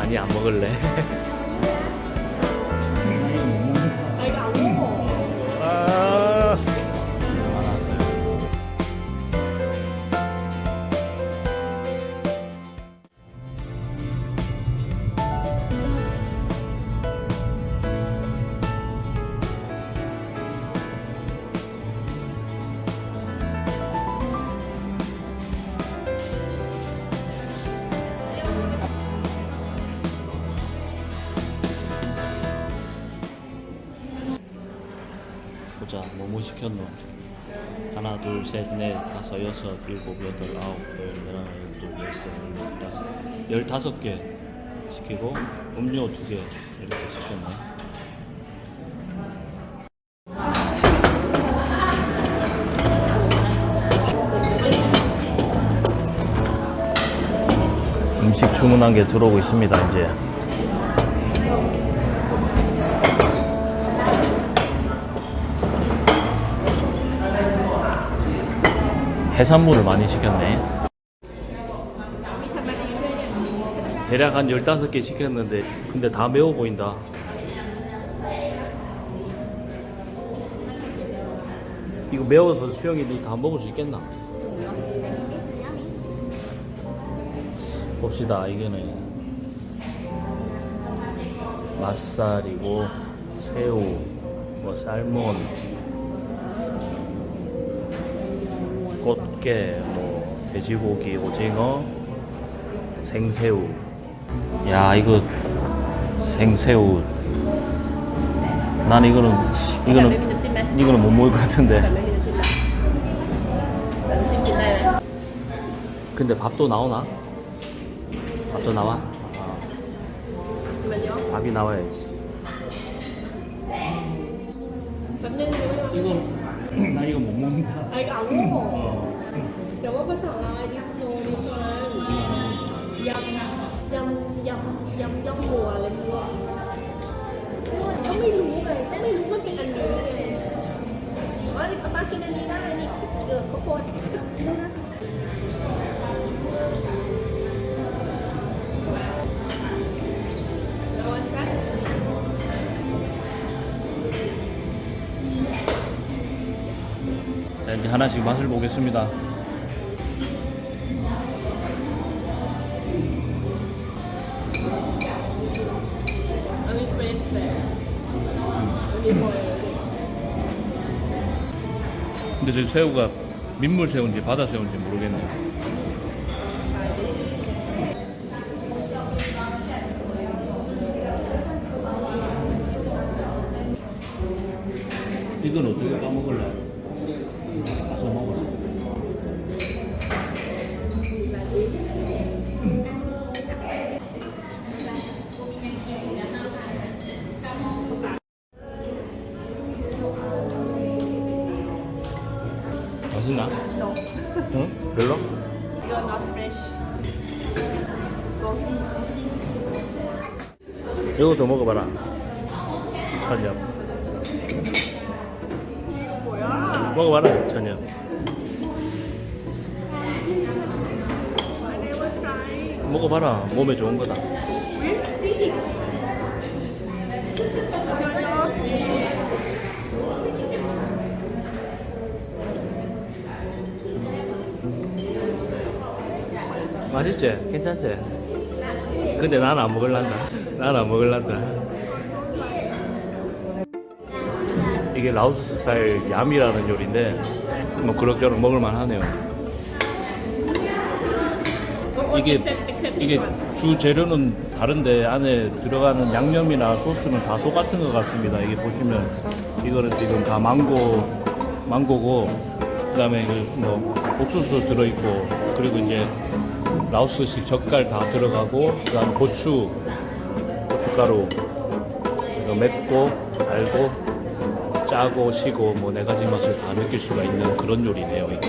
아니 안 먹을래. 보자 뭐뭐 시켰노. 하나 둘 셋 넷 다섯 여섯 일곱 여덟 아홉 열 열하나 열둘 열세 열네 열다섯. 열다섯 개 시키고 음료 두 개 이렇게 시켰네. 음식 주문한 게 들어오고 있습니다 이제 해산물을 많이 시켰네. 대략 한 15개 시켰는데 근데 다 매워 보인다. 이거 매워서 수영이 너다 먹을 수 있겠나? 봅시다 이게는 맛살이고 새우 뭐 살몬 꽃게, 뭐 돼지고기, 오징어, 생새우. 야 이거 생새우. 난 이거는 이거는 이거는 못 먹을 것 같은데. 근데 밥도 나오나? 밥도 나와? 아, 밥이 나와야지. 이거 나 이거 못 먹는다. ไอ้เอาโง่แต่ว่าภาษาอะไรดิโนดิโซนยำยำยำยำย่องบัวอะไรพวกก็ไม่รู้ไงก็ไม่รู้ว่าเป็นอันนี้ไงว่าป้ากินอันนี้ได้นี่เออข้าวโพดเอา 이제 하나씩 맛을 보겠습니다. 근데 저 새우가 민물 새우인지 바다 새우인지 모르겠네요. 이건 어떻게 까먹을래? 맛있나? No. 응? 별로? You're not fresh. Salty. 이것도 먹어봐라. 천엽. 뭐야? 먹어봐라. I never try. 먹어봐라. 몸에 좋은 거다. 맛있지? 괜찮지? 근데 나는 안 먹을란다. 나는 안 먹을란다. 이게 라오스 스타일 얌이라는 요리인데 뭐 그럭저럭 먹을만 하네요. 이게 이게 주 재료는 다른데 안에 들어가는 양념이나 소스는 다 똑같은 것 같습니다. 이게 보시면 이거는 지금 다 망고 망고고 그다음에 그 뭐 옥수수 들어 있고 그리고 이제 라오스식 젓갈 다 들어가고 그다음 고추 고춧가루 그리고 맵고 달고 짜고 시고 뭐 네 가지 맛을 다 느낄 수가 있는 그런 요리네요 이게.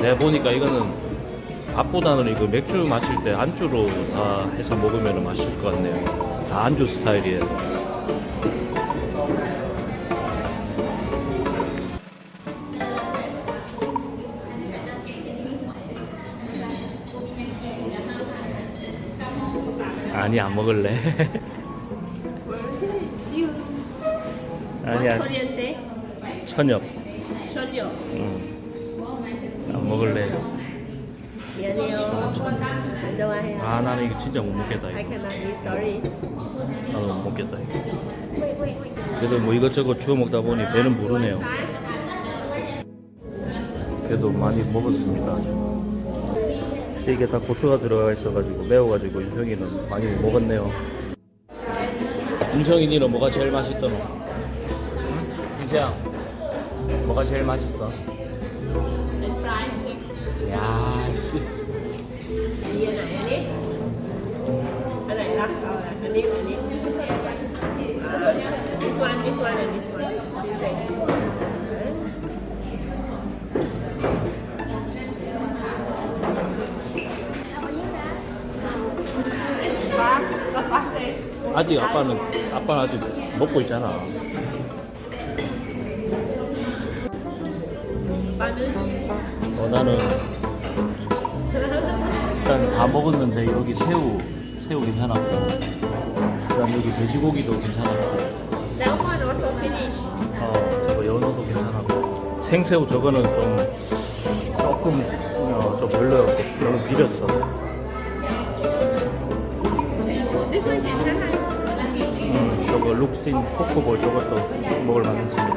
내가 보니까 이거는 밥보다는 이거 맥주 마실 때 안주로 다 해서 먹으면 맛있을 것 같네요. 다 안주 스타일이에요. 아니 안 먹을래. 아니야 Korean say? 천엽. 응. 안 먹을래. 미안해요. 좋아해요. 아 나는 이거 진짜 못 먹겠다 이거. cannot eat. Sorry. 나도 못 먹겠다 이거. 그래도 뭐 이것저것 주워 먹다 보니 배는 부르네요. 그래도 많이 먹었습니다 아주. 혹시 이게 다 고추가 들어가 있어가지고 매워가지고 윤성이는 많이 못 먹었네요. 윤성이 니는 뭐가 제일 맛있더노? 응? 윤세야 뭐가 제일 맛있어? 아직 아빠는 아빠는 아직 먹고 있잖아. 어, 나는 일단 다 먹었는데 여기 새우 새우 괜찮았고 그다음 여기 돼지고기도 괜찮았고. 어 저거 연어도 괜찮았고 생새우 저거는 좀 조금 어, 좀 별로였고 너무 비렸어. 음 저거 룩신 포크볼 저것도 먹을 만했습니다.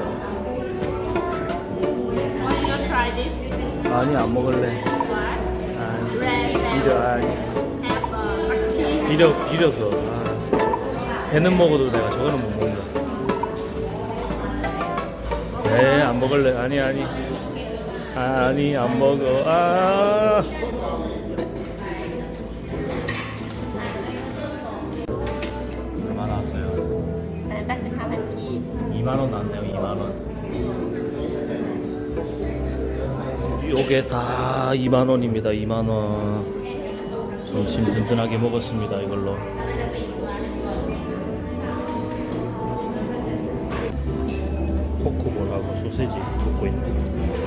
아니 안 먹을래. 아니 비려. 아니. 비려 비려서 아, 배는 먹어도 내가 저거는 못 먹는다. 네, 안 먹을래. 아니 아니. 아니 안 먹어. 아. 485กีบ 2만 원 나왔네요. 2만 원. 요게 다 2만 원입니다. 2만 원. 점심 든든하게 먹었습니다. 이걸로. 포크볼하고 소세지 먹고 있네.